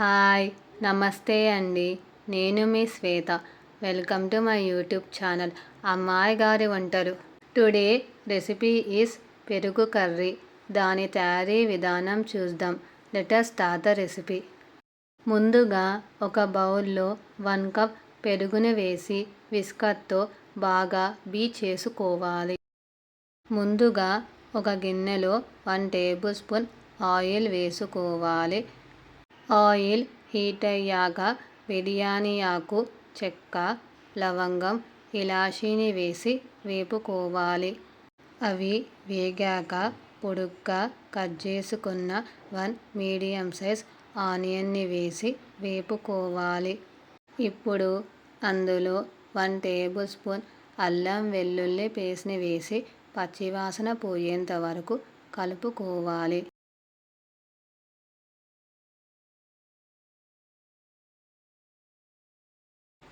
Hi నమస్తే అండి. నేను మీ Shweta. Welcome to my YouTube channel. అమ్మాయి గారి వంటలు. టుడే రెసిపీ ఈస్ పెరుగు కర్రీ. దాని తయారీ విధానం చూద్దాం. Let's start the recipe. ముందుగా ఒక బౌల్లో వన్ కప్ పెరుగును వేసి విస్కర్తో బాగా బీ చేసుకోవాలి. ముందుగా ఒక గిన్నెలో వన్ టేబుల్ స్పూన్ ఆయిల్ వేసుకోవాలి. ఆయిల్ హీట్ అయ్యాక బిర్యానీ ఆకు చెక్క లవంగం ఇలాచీని వేసి వేపుకోవాలి. అవి వేగాక పొడుగ్గా కట్ చేసుకున్న వన్ మీడియం సైజ్ ఆనియన్ని వేసి వేపుకోవాలి. ఇప్పుడు అందులో వన్ టేబుల్ స్పూన్ అల్లం వెల్లుల్లి పేస్ట్ని వేసి పచ్చివాసన పోయేంత వరకు కలుపుకోవాలి.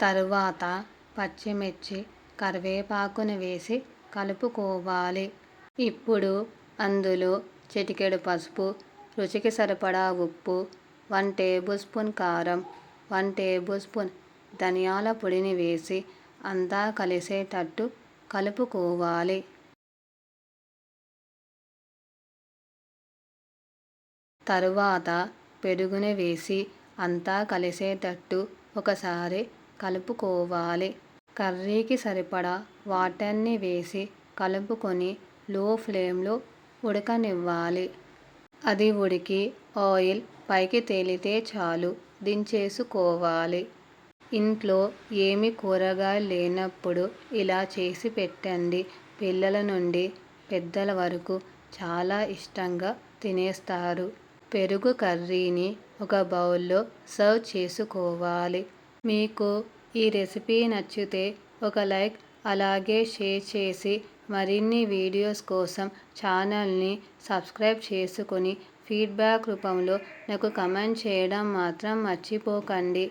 తరువాత పచ్చిమిర్చి కరివేపాకును వేసి కలుపుకోవాలి. ఇప్పుడు అందులో చిటికెడు పసుపు రుచికి సరిపడా ఉప్పు వన్ టేబుల్ స్పూన్ కారం వన్ టేబుల్ స్పూన్ ధనియాల పొడిని వేసి అంతా కలిసేటట్టు కలుపుకోవాలి. తరువాత పెరుగుని వేసి అంతా కలిసేటట్టు ఒకసారి కలుపుకోవాలి. కర్రీకి సరిపడా వాటర్ని వేసి కలుపుకొని లో ఫ్లేమ్లో ఉడకనివ్వాలి. అది ఉడికి ఆయిల్ పైకి తేలితే చాలు దించేసుకోవాలి. ఇంట్లో ఏమి కూరగాయలు లేనప్పుడు ఇలా చేసి పెట్టండి. పిల్లల నుండి పెద్దల వరకు చాలా ఇష్టంగా తినేస్తారు. పెరుగు కర్రీని ఒక బౌల్లో సర్వ్ చేసుకోవాలి. మీకు ఈ రెసిపీ నచ్చితే ఒక లైక్ అలాగే షేర్ చేసి మరిన్ని వీడియోస్ కోసం ఛానల్ని సబ్స్క్రైబ్ చేసుకొని ఫీడ్బ్యాక్ రూపంలో నాకు కమెంట్ చేయడం మాత్రం మర్చిపోకండి.